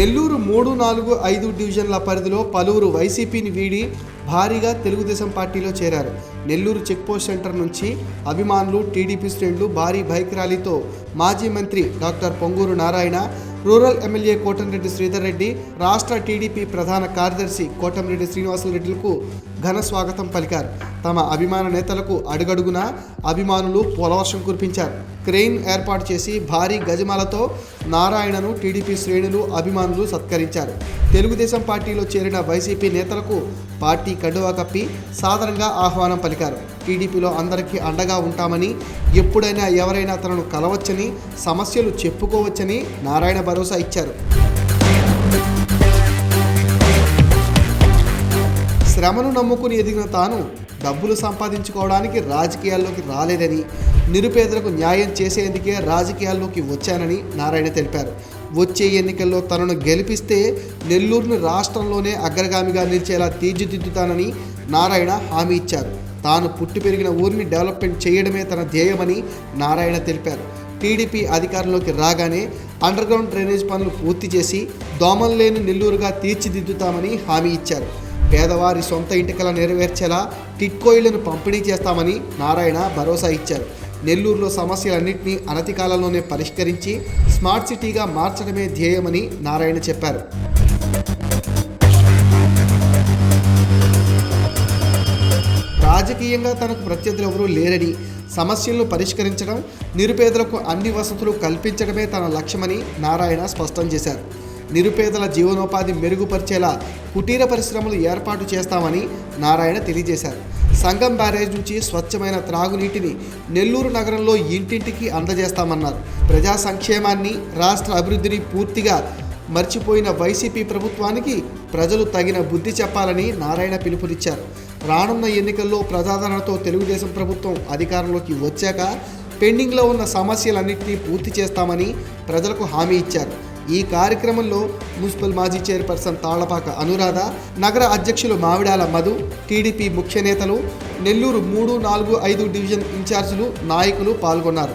నెల్లూరు మూడు నాలుగు ఐదు డివిజన్ల పరిధిలో పలువురు వైసీపీని వీడి భారీగా తెలుగుదేశం పార్టీలో చేరారు. నెల్లూరు చెక్పోస్ట్ సెంటర్ నుంచి అభిమానులు టీడీపీ శ్రేణులు భారీ బైక్ ర్యాలీతో మాజీ మంత్రి doctor Ponguru Narayana rural MLA Kotamreddy Sridhar Reddy రాష్ట్ర టీడీపీ ప్రధాన కార్యదర్శి కోటంరెడ్డి శ్రీనివాసరెడ్డిలకు ఘన స్వాగతం పలికారు. తమ అభిమాన నేతలకు అడుగడుగునా అభిమానులు పొలవర్షం కురిపించారు. క్రెయిన్ ఏర్పాటు చేసి భారీ గజమాలతో నారాయణను టీడీపీ శ్రేణులు అభిమానులు సత్కరించారు. తెలుగుదేశం పార్టీలో చేరిన వైసీపీ నేతలకు పార్టీ కండువా కప్పి సాధారణంగా ఆహ్వానం పలికారు. టీడీపీలో అందరికీ అండగా ఉంటామని ఎప్పుడైనా ఎవరైనా తనను కలవచ్చని సమస్యలు చెప్పుకోవచ్చని నారాయణ భరోసా ఇచ్చారు. శ్రమను నమ్ముకుని ఎదిగిన తాను డబ్బులు సంపాదించుకోవడానికి రాజకీయాల్లోకి రాలేదని నిరుపేదలకు న్యాయం చేసేందుకే రాజకీయాల్లోకి వచ్చానని నారాయణ తెలిపారు. వచ్చే ఎన్నికల్లో తనను గెలిపిస్తే నెల్లూరును రాష్ట్రంలోనే అగ్రగామిగా నిలిచేలా తీర్చిదిద్దుతానని నారాయణ హామీ ఇచ్చారు. తాను పుట్టి పెరిగిన ఊరిని డెవలప్మెంట్ చేయడమే తన ధ్యేయమని నారాయణ తెలిపారు. టీడీపీ అధికారంలోకి రాగానే అండర్ గ్రౌండ్ డ్రైనేజ్ పనులు పూర్తి చేసి దోమలు లేని నెల్లూరుగా తీర్చిదిద్దుతామని హామీ ఇచ్చారు. పేదవారి సొంత ఇంటికల నెరవేర్చేలా టిట్కో ఇళ్ళను పంపిణీ చేస్తామని నారాయణ భరోసా ఇచ్చారు. నెల్లూరులో సమస్యలన్నింటినీ అనతి కాలంలోనే పరిష్కరించి స్మార్ట్ సిటీగా మార్చడమే ధ్యేయమని నారాయణ చెప్పారు. రాజకీయంగా తనకు ప్రత్యర్థులు ఎవరూ లేరని సమస్యలను పరిష్కరించడం నిరుపేదలకు అన్ని వసతులు కల్పించడమే తన లక్ష్యమని నారాయణ స్పష్టం చేశారు. నిరుపేదల జీవనోపాధి మెరుగుపరిచేలా కుటీర పరిశ్రమలు ఏర్పాటు చేస్తామని నారాయణ తెలియజేశారు. సంగం బ్యారేజ్ నుంచి స్వచ్ఛమైన త్రాగునీటిని నెల్లూరు నగరంలో ఇంటింటికి అందజేస్తామన్నారు. ప్రజా సంక్షేమాన్ని రాష్ట్ర అభివృద్ధిని పూర్తిగా మర్చిపోయిన వైసీపీ ప్రభుత్వానికి ప్రజలు తగిన బుద్ధి చెప్పాలని నారాయణ పిలుపునిచ్చారు. రానున్న ఎన్నికల్లో ప్రజాదరణతో తెలుగుదేశం ప్రభుత్వం అధికారంలోకి వచ్చాక పెండింగ్లో ఉన్న సమస్యలన్నింటినీ పూర్తి చేస్తామని ప్రజలకు హామీ ఇచ్చారు. ఈ కార్యక్రమంలో మున్సిపల్ మాజీ చైర్పర్సన్ తాళ్ళపాక అనురాధ నగర అధ్యక్షులు మావిడాల మధు టీడీపీ ముఖ్య నేతలు నెల్లూరు మూడు నాలుగు ఐదు డివిజన్ ఇన్ఛార్జీలు నాయకులు పాల్గొన్నారు.